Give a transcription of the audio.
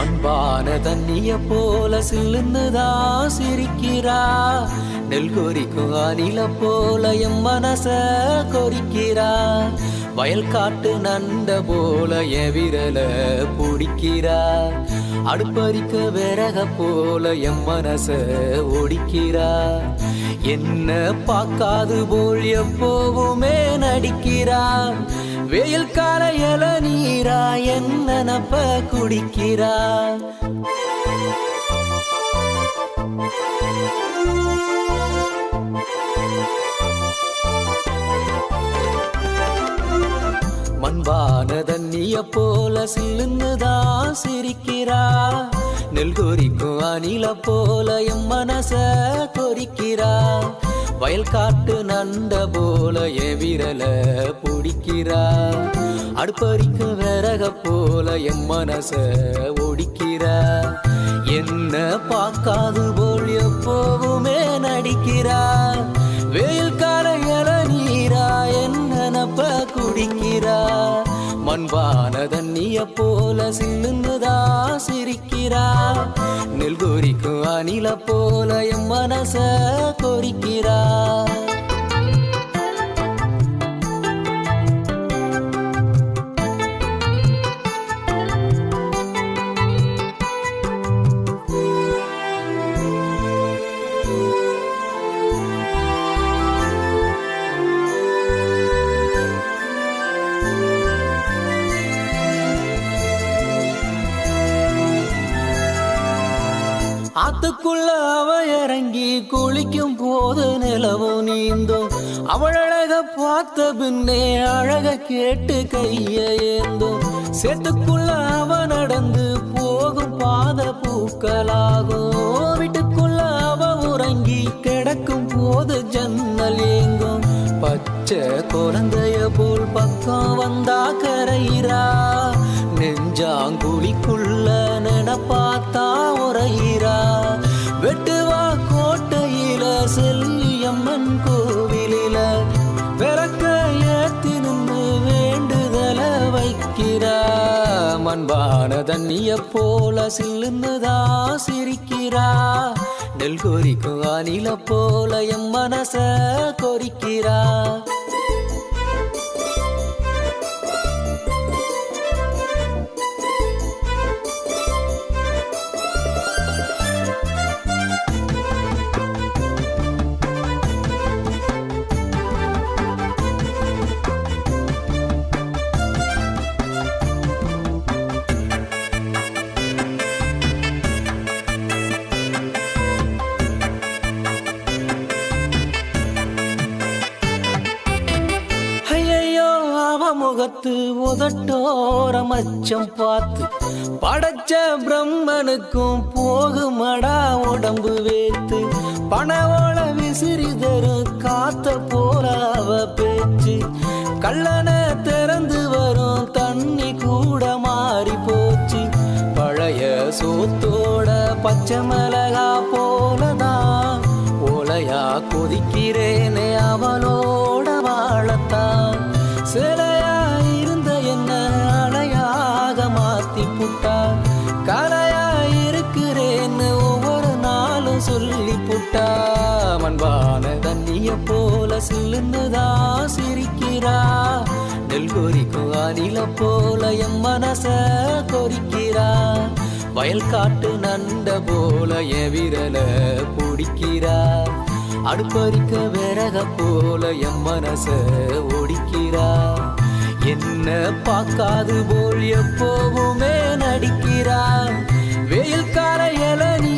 அன்பான தண்ணிய போல சில்லுன்னுதா சிரிக்கிறா? நெல் கொறிக்கும் அணில போல எம் மனச கொறிக்கிறா வயல் காட்டு நண்ட போல என் விரல பிடிக்கிறா? அடுப்பறிக்க விறக போல எம் மனச ஒடிக்கிறா? என்ன பார்க்காது போல் எப்போவுமே நடிக்கிறார் வெயில் கால இள நீரா என்ன நப்ப குடிக்கிறார் மண்பான தண்ணிய போல சில்லுன்னு தான் சிரிக்கிறார் நெல் கொறிக்கும் அணில போல எம் மனச கொறிக்கிறா வயல் காட்டு நண்ட போல என் விரல பிடிக்கிறா அடுப்பறிக்க விறக போல என் மனச ஒடிக்கிறா என்ன பார்க்காது மண்பான தண்ணிய போல சில்லுன்னுதா சிரிக்கிறா. நெல் கொறிக்கும் அணில போல எம் மனச ஆத்துக்குள்ள அவ இறங்கி குளிக்கும் போது நிலவும் நீந்தும். அவள் அழக பார்த்த பின்னே அழக கேட்டு கைய ஏந்தும். சேத்துக்குள்ள அவ நடந்து போகும் பாத பூக்களாகும். வீட்டுக்குள்ள அவ உறங்கி கிடக்கும் போது ஜன்னல் ஏங்கும். பச்சை குழந்தைய போல் பக்கம் வந்தா கரையிறா. நெஞ்சாங்குழிக்குள்ள நினப்பாத்தா உரையிற கோட்டையில செல்லியம்மன் கோவிலில விளக்க ஏத்தி நின்று வேண்டுதல வைக்கிறா மண்பான தண்ணிய போல சில்லுன்னுதா சிரிக்கிறா. நெல் கோரிக்கும் அணில போல எம் மனச கொறிக்கிறா முகத்து உதட்டோர மச்சம் பார்த்து படைச்ச பிரம்மனுக்கும் போகுமடா உடம்பு வேத்து. பணவோள விசிறி தரும் காத்த போல அவ பேச்சு. கள்ளன திறந்து வரும் தண்ணி கூட மாறி போச்சு. பழைய சோத்தோட பச்சை மிளகா போலதான் ஓலையா கொதிக்கிறேனே அவளோ சொல்லி புட்டா மண்பான தண்ணிய போல சில்லுன்னுதா சிரிக்கிறா. நெல் கொறிக்கும் அணில போல என் மனச கொறிக்கிறா வயல் காட்டு நண்ட போல என் விரல பிடிக்கிறா. அடுப்பறிக்க விறக போல என் மனச ஒடிக்கிறா. என்ன பார்க்காது போல் எப்போவுமே நடிக்கிறா. வெயில் கார இளநீ